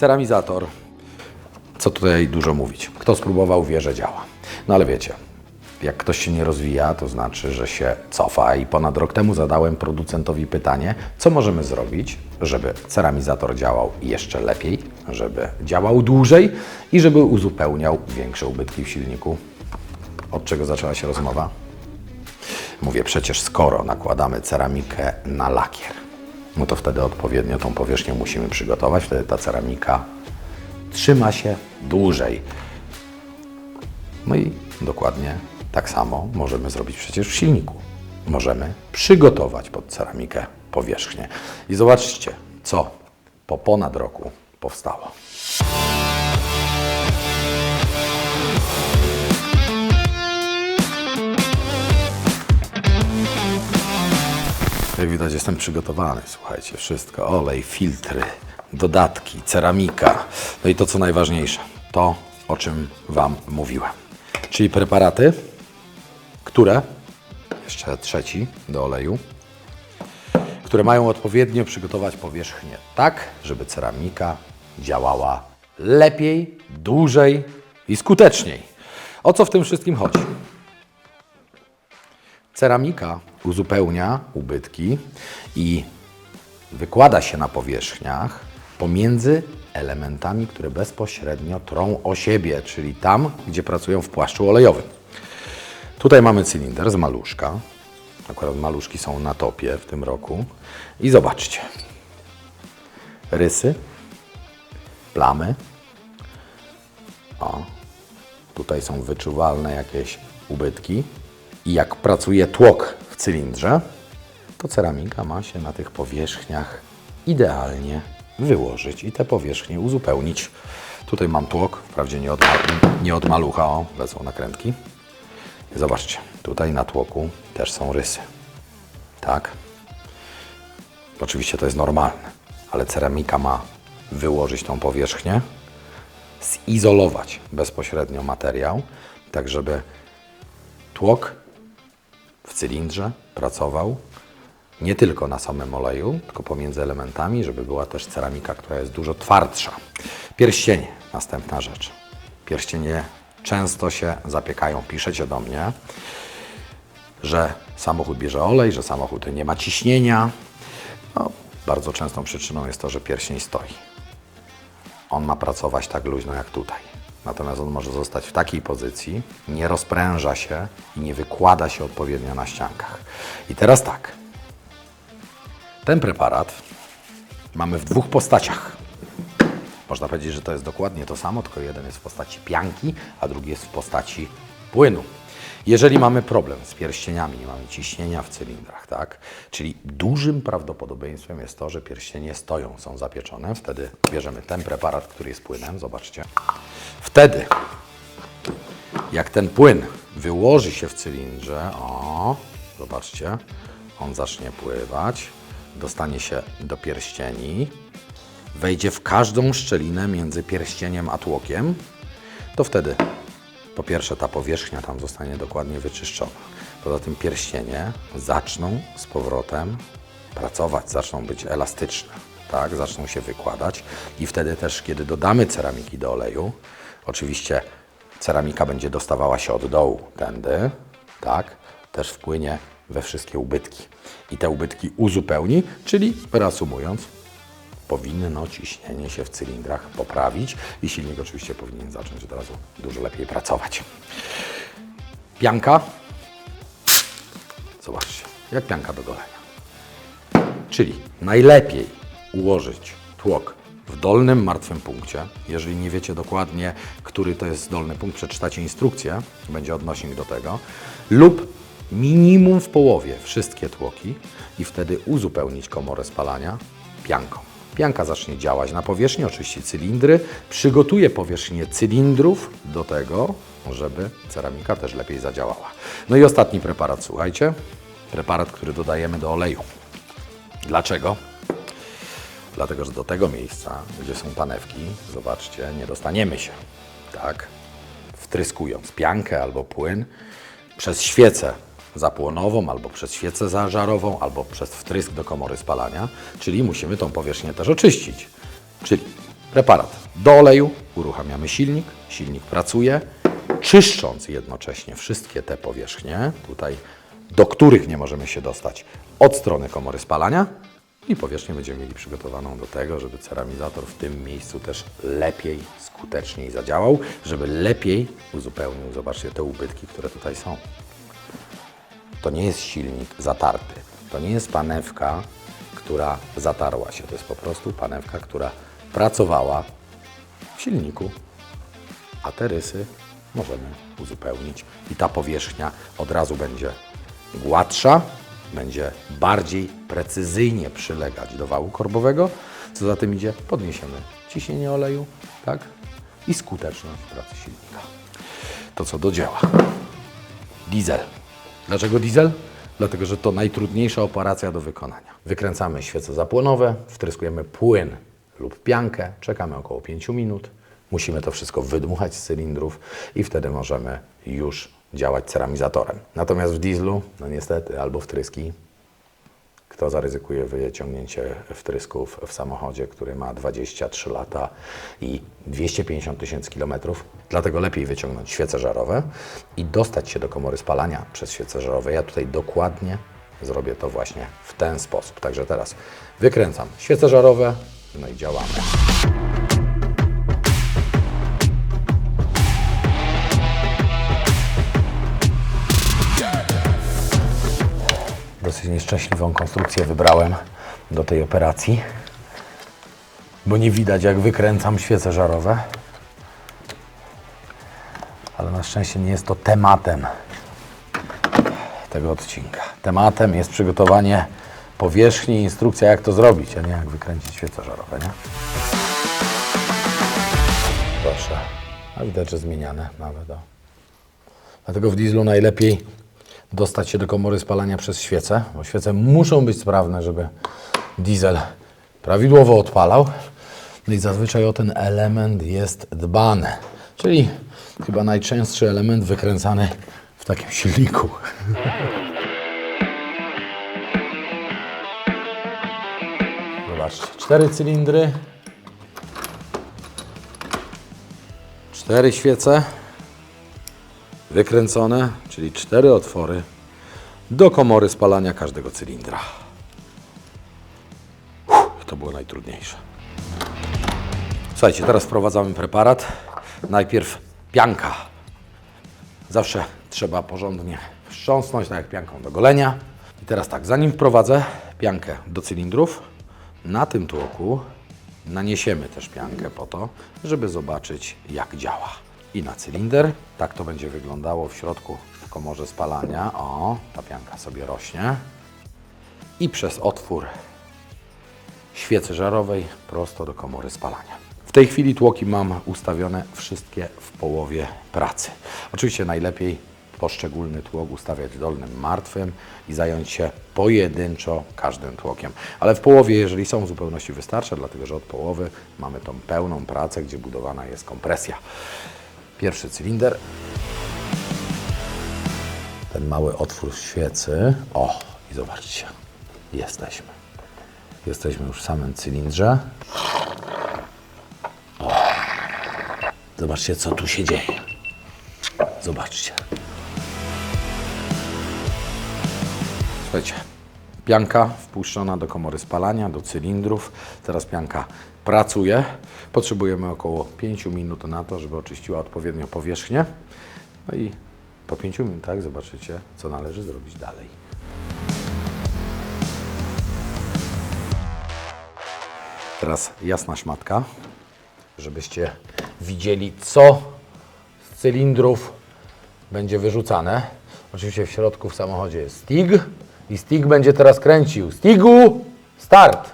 Ceramizator. Co tutaj dużo mówić? Kto spróbował, wie, że działa. No ale wiecie, jak ktoś się nie rozwija, to znaczy, że się cofa. I ponad rok temu zadałem producentowi pytanie, co możemy zrobić, żeby ceramizator działał jeszcze lepiej, żeby działał dłużej i żeby uzupełniał większe ubytki w silniku. Od czego zaczęła się rozmowa? Mówię, przecież skoro nakładamy ceramikę na lakier, no to wtedy odpowiednio tą powierzchnię musimy przygotować, wtedy ta ceramika trzyma się dłużej. No i dokładnie tak samo możemy zrobić przecież w silniku. Możemy przygotować pod ceramikę powierzchnię. I zobaczcie, co po ponad roku powstało. Jestem przygotowany. Słuchajcie, wszystko: olej, filtry, dodatki, ceramika. No i to, co najważniejsze, to, o czym Wam mówiłem. Czyli preparaty, które, jeszcze trzeci do oleju, które mają odpowiednio przygotować powierzchnię tak, żeby ceramika działała lepiej, dłużej i skuteczniej. O co w tym wszystkim chodzi? Ceramika uzupełnia ubytki i wykłada się na powierzchniach pomiędzy elementami, które bezpośrednio trą o siebie, czyli tam, gdzie pracują w płaszczu olejowym. Tutaj mamy cylinder z maluszka. Akurat maluszki są na topie w tym roku. I zobaczcie. Rysy, plamy. O, tutaj są wyczuwalne jakieś ubytki. Jak pracuje tłok w cylindrze, to ceramika ma się na tych powierzchniach idealnie wyłożyć i te powierzchnie uzupełnić. Tutaj mam tłok, wprawdzie nie od, nie od malucha, o, lecą nakrętki. Zobaczcie, tutaj na tłoku też są rysy. Tak? Oczywiście to jest normalne, ale ceramika ma wyłożyć tą powierzchnię, zizolować bezpośrednio materiał, tak żeby tłok w cylindrze pracował nie tylko na samym oleju, tylko pomiędzy elementami, żeby była też ceramika, która jest dużo twardsza. Pierścienie, następna rzecz. Pierścienie często się zapiekają. Piszecie do mnie, że samochód bierze olej, że samochód nie ma ciśnienia. No, bardzo częstą przyczyną jest to, że pierścień stoi. On ma pracować tak luźno jak tutaj. Natomiast on może zostać w takiej pozycji, nie rozpręża się i nie wykłada się odpowiednio na ściankach. I teraz tak. Ten preparat mamy w dwóch postaciach. Można powiedzieć, że to jest dokładnie to samo, tylko jeden jest w postaci pianki, a drugi jest w postaci płynu. Jeżeli mamy problem z pierścieniami, nie mamy ciśnienia w cylindrach, tak? Czyli dużym prawdopodobieństwem jest to, że pierścienie stoją, są zapieczone. Wtedy bierzemy ten preparat, który jest płynem, zobaczcie. Wtedy, jak ten płyn wyłoży się w cylindrze, o, zobaczcie, on zacznie pływać, dostanie się do pierścieni, wejdzie w każdą szczelinę między pierścieniem a tłokiem, to wtedy po pierwsze ta powierzchnia tam zostanie dokładnie wyczyszczona. Poza tym pierścienie zaczną z powrotem pracować, zaczną być elastyczne, tak? zaczną się wykładać i wtedy też, kiedy dodamy ceramiki do oleju, oczywiście ceramika będzie dostawała się od dołu tędy, tak? też wpłynie we wszystkie ubytki i te ubytki uzupełni, czyli reasumując, powinno ciśnienie się w cylindrach poprawić i silnik oczywiście powinien zacząć od razu dużo lepiej pracować. Pianka. Zobaczcie, jak pianka do golenia. Czyli najlepiej ułożyć tłok w dolnym martwym punkcie. Jeżeli nie wiecie dokładnie, który to jest dolny punkt, przeczytacie instrukcję, będzie odnośnik do tego, lub minimum w połowie wszystkie tłoki i wtedy uzupełnić komorę spalania pianką. Pianka zacznie działać na powierzchni, oczywiście cylindry, przygotuje powierzchnię cylindrów do tego, żeby ceramika też lepiej zadziałała. No i ostatni preparat, słuchajcie, preparat, który dodajemy do oleju. Dlaczego? Dlatego, że do tego miejsca, gdzie są panewki, zobaczcie, nie dostaniemy się. Tak? Wtryskując piankę albo płyn przez świecę zapłonową, albo przez świecę zażarową, albo przez wtrysk do komory spalania, czyli musimy tą powierzchnię też oczyścić. Czyli preparat do oleju, uruchamiamy silnik, silnik pracuje, czyszcząc jednocześnie wszystkie te powierzchnie, tutaj do których nie możemy się dostać od strony komory spalania i powierzchnię będziemy mieli przygotowaną do tego, żeby ceramizator w tym miejscu też lepiej, skuteczniej zadziałał, żeby lepiej uzupełnił, zobaczcie, te ubytki, które tutaj są. To nie jest silnik zatarty. To nie jest panewka, która zatarła się. To jest po prostu panewka, która pracowała w silniku, a te rysy możemy uzupełnić i ta powierzchnia od razu będzie gładsza, będzie bardziej precyzyjnie przylegać do wału korbowego. Co za tym idzie, podniesiemy ciśnienie oleju, tak? I skuteczność pracy silnika. To co do dzieła. Diesel. Dlaczego diesel? Dlatego, że to najtrudniejsza operacja do wykonania. Wykręcamy świece zapłonowe, wtryskujemy płyn lub piankę, czekamy około 5 minut. Musimy to wszystko wydmuchać z cylindrów i wtedy możemy już działać ceramizatorem. Natomiast w dieslu, no niestety, albo wtryski kto zaryzykuje wyciągnięcie wtrysków w samochodzie, który ma 23 lata i 250 tysięcy kilometrów? Dlatego lepiej wyciągnąć świece żarowe i dostać się do komory spalania przez świece żarowe. Ja tutaj dokładnie zrobię to właśnie w ten sposób. Także teraz wykręcam świece żarowe, no i działamy. Dosyć nieszczęśliwą konstrukcję wybrałem do tej operacji, bo nie widać jak wykręcam świece żarowe. Ale na szczęście nie jest to tematem tego odcinka. Tematem jest przygotowanie powierzchni instrukcja jak to zrobić, a nie jak wykręcić świece żarowe, nie? Proszę. A widać, że zmieniane nawet. O. Dlatego w dieslu najlepiej dostać się do komory spalania przez świece, bo świece muszą być sprawne, żeby diesel prawidłowo odpalał. No i zazwyczaj o ten element jest dbane. Czyli chyba najczęstszy element wykręcany w takim silniku. Zobaczcie, cztery cylindry, cztery świece wykręcone, czyli cztery otwory do komory spalania każdego cylindra. Uff, to było najtrudniejsze. Słuchajcie, teraz wprowadzamy preparat. Najpierw pianka. Zawsze trzeba porządnie wstrząsnąć, tak jak pianką do golenia. I teraz tak, zanim wprowadzę piankę do cylindrów, na tym tłoku naniesiemy też piankę po to, żeby zobaczyć jak działa. I na cylinder, tak to będzie wyglądało w środku w komorze spalania. O, ta pianka sobie rośnie. I przez otwór świecy żarowej prosto do komory spalania. W tej chwili tłoki mam ustawione wszystkie w połowie pracy. Oczywiście najlepiej poszczególny tłok ustawiać dolnym martwym i zająć się pojedynczo każdym tłokiem. Ale w połowie, jeżeli są w zupełności wystarcza, dlatego że od połowy mamy tą pełną pracę, gdzie budowana jest kompresja. Pierwszy cylinder. Ten mały otwór świecy. O, i zobaczcie, jesteśmy. Jesteśmy już w samym cylindrze. O, zobaczcie, co tu się dzieje. Zobaczcie. Słuchajcie, pianka wpuszczona do komory spalania, do cylindrów. Teraz pianka pracuje. Potrzebujemy około 5 minut na to, żeby oczyściła odpowiednio powierzchnię. No i po 5 minutach zobaczycie, co należy zrobić dalej. Teraz jasna szmatka, żebyście widzieli, co z cylindrów będzie wyrzucane. Oczywiście w środku w samochodzie jest Stig i Stig będzie teraz kręcił. Stigu, start!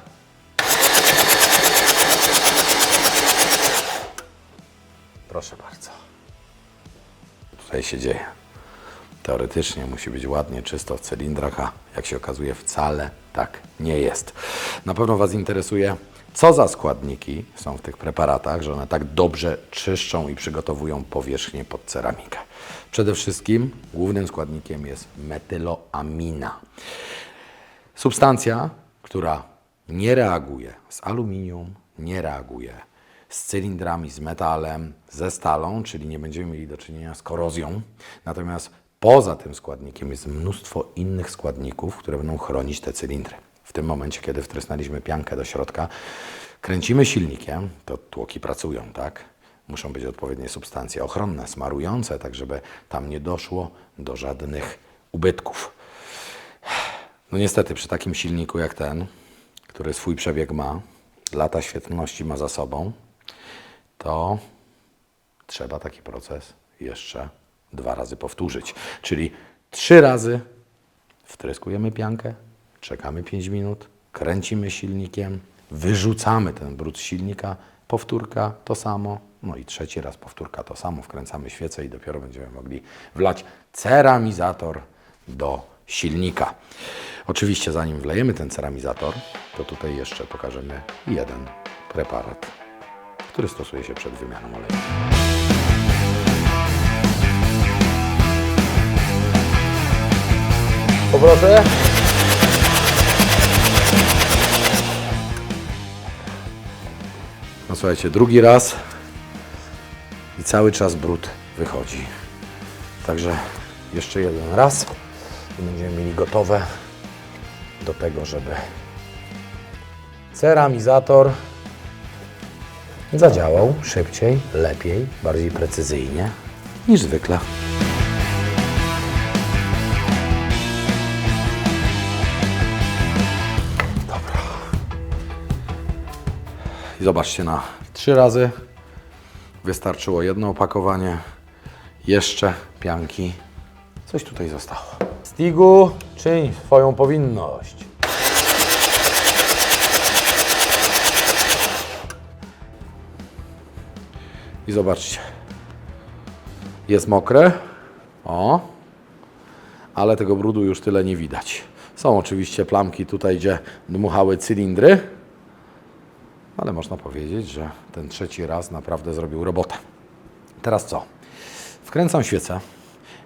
Proszę bardzo. Tutaj się dzieje. Teoretycznie musi być ładnie, czysto w cylindrach, a jak się okazuje wcale tak nie jest. Na pewno Was interesuje, co za składniki są w tych preparatach, że one tak dobrze czyszczą i przygotowują powierzchnię pod ceramikę. Przede wszystkim głównym składnikiem jest metyloamina. Substancja, która nie reaguje z aluminium, nie reaguje z cylindrami, z metalem, ze stalą, czyli nie będziemy mieli do czynienia z korozją. Natomiast poza tym składnikiem jest mnóstwo innych składników, które będą chronić te cylindry. W tym momencie, kiedy wtrysnęliśmy piankę do środka, kręcimy silnikiem, to tłoki pracują, tak? Muszą być odpowiednie substancje ochronne, smarujące, tak żeby tam nie doszło do żadnych ubytków. No niestety przy takim silniku jak ten, który swój przebieg ma, lata świetności ma za sobą, to trzeba taki proces jeszcze dwa razy powtórzyć. Czyli trzy razy wtryskujemy piankę, czekamy 5 minut, kręcimy silnikiem, wyrzucamy ten brud silnika, powtórka to samo, no i trzeci raz powtórka to samo, wkręcamy świecę i dopiero będziemy mogli wlać ceramizator do silnika. Oczywiście zanim wlejemy ten ceramizator, to tutaj jeszcze pokażemy jeden preparat, który stosuje się przed wymianą oleju. Poproszę. No słuchajcie, drugi raz cały czas brud wychodzi. Także jeszcze jeden raz i będziemy mieli gotowe do tego, żeby ceramizator zadziałał szybciej, lepiej, bardziej precyzyjnie niż zwykle. Dobra. I zobaczcie na trzy razy. Wystarczyło jedno opakowanie. Jeszcze pianki. Coś tutaj zostało. Stigu, czyń swoją powinność. I zobaczcie. Jest mokre. O. Ale tego brudu już tyle nie widać. Są oczywiście plamki tutaj, gdzie dmuchały cylindry. Ale można powiedzieć, że ten trzeci raz naprawdę zrobił robotę. Teraz co? Wkręcam świecę,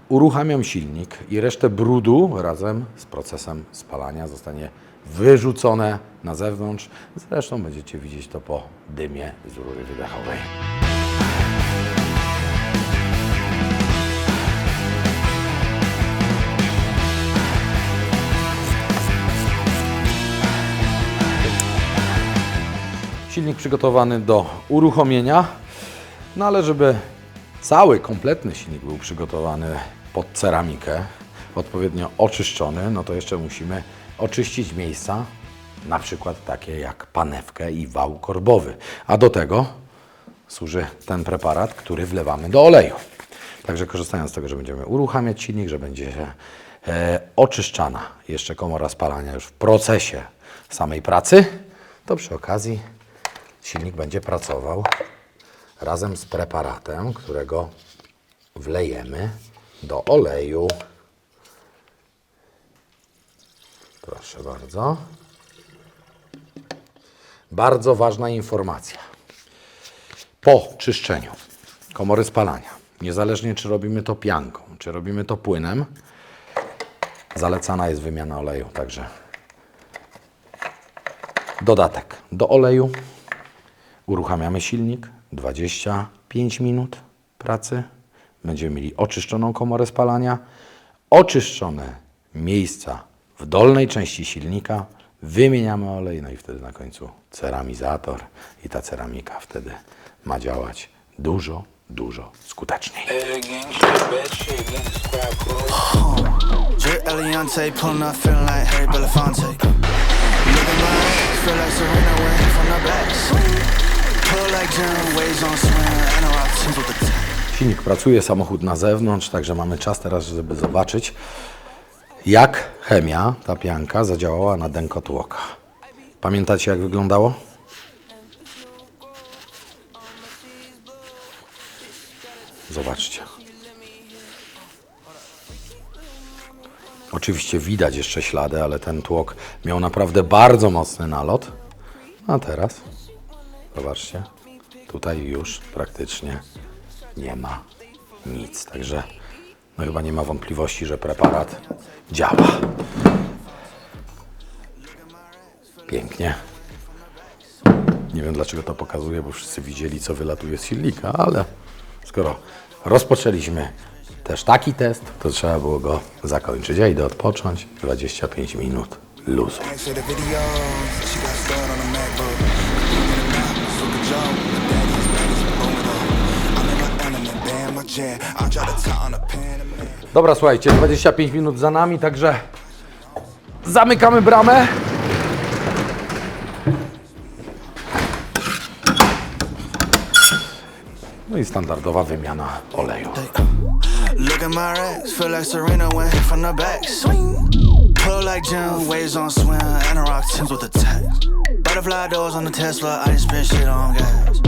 uruchamiam silnik i resztę brudu razem z procesem spalania zostanie wyrzucone na zewnątrz. Zresztą będziecie widzieć to po dymie z rury wydechowej. Silnik przygotowany do uruchomienia, no ale żeby cały, kompletny silnik był przygotowany pod ceramikę, odpowiednio oczyszczony, no to jeszcze musimy oczyścić miejsca, na przykład takie jak panewkę i wał korbowy. A do tego służy ten preparat, który wlewamy do oleju. Także korzystając z tego, że będziemy uruchamiać silnik, że będzie e, oczyszczana jeszcze komora spalania już w procesie samej pracy, to przy okazji silnik będzie pracował razem z preparatem, którego wlejemy do oleju. Proszę bardzo. Bardzo ważna informacja. Po czyszczeniu komory spalania, niezależnie czy robimy to pianką, czy robimy to płynem, zalecana jest wymiana oleju. Także dodatek do oleju Uruchamiamy silnik, 25 minut pracy. Będziemy mieli oczyszczoną komorę spalania, oczyszczone miejsca w dolnej części silnika, wymieniamy olej, no i wtedy na końcu ceramizator. I ta ceramika wtedy ma działać dużo, dużo skuteczniej. Silnik pracuje, samochód na zewnątrz, także mamy czas teraz, żeby zobaczyć, jak chemia, ta pianka, zadziałała na dękotłoka. Pamiętacie, jak wyglądało? Zobaczcie. Oczywiście widać jeszcze ślady, ale ten tłok miał naprawdę bardzo mocny nalot. A teraz, zobaczcie, tutaj już praktycznie nie ma nic. Także no chyba nie ma wątpliwości, że preparat działa. Pięknie. Nie wiem dlaczego to pokazuję, bo wszyscy widzieli, co wylatuje z silnika, ale skoro rozpoczęliśmy też taki test, to trzeba było go zakończyć. Ja idę odpocząć. 25 minut luzu. Dobra, słuchajcie, 25 minut za nami, także zamykamy bramę. No i standardowa wymiana oleju. Look at my racks, feel like Serena went from the back. Swing. Pull like Jim, waves on swim, and a rock Tims with the text. Butterfly doors on the Tesla, I just spit shit on gas.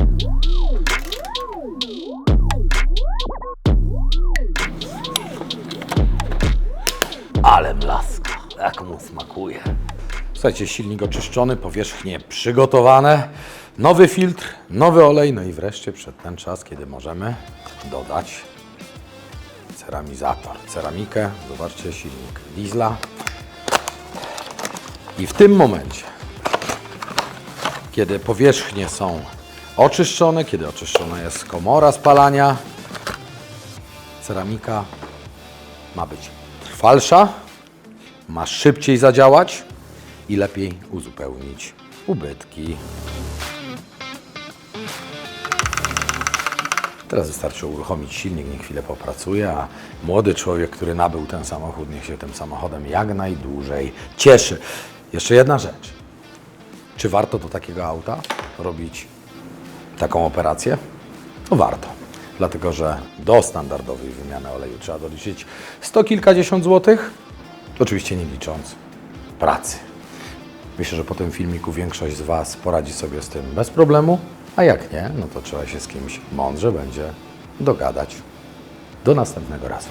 Ale blaska, jak mu smakuje. Słuchajcie, silnik oczyszczony, powierzchnie przygotowane, nowy filtr, nowy olej, no i wreszcie przed ten czas, kiedy możemy dodać ceramizator, ceramikę. Zobaczcie, silnik diesla. I w tym momencie, kiedy powierzchnie są oczyszczone, kiedy oczyszczona jest komora spalania, ceramika ma być trwalsza, ma szybciej zadziałać i lepiej uzupełnić ubytki. Teraz wystarczy uruchomić silnik, niech chwilę popracuje, a młody człowiek, który nabył ten samochód, niech się tym samochodem jak najdłużej cieszy. Jeszcze jedna rzecz. Czy warto do takiego auta robić taką operację? No warto, dlatego że do standardowej wymiany oleju trzeba doliczyć sto kilkadziesiąt złotych, oczywiście nie licząc pracy. Myślę, że po tym filmiku większość z Was poradzi sobie z tym bez problemu, a jak nie, no to trzeba się z kimś mądrze będzie dogadać. Do następnego razu.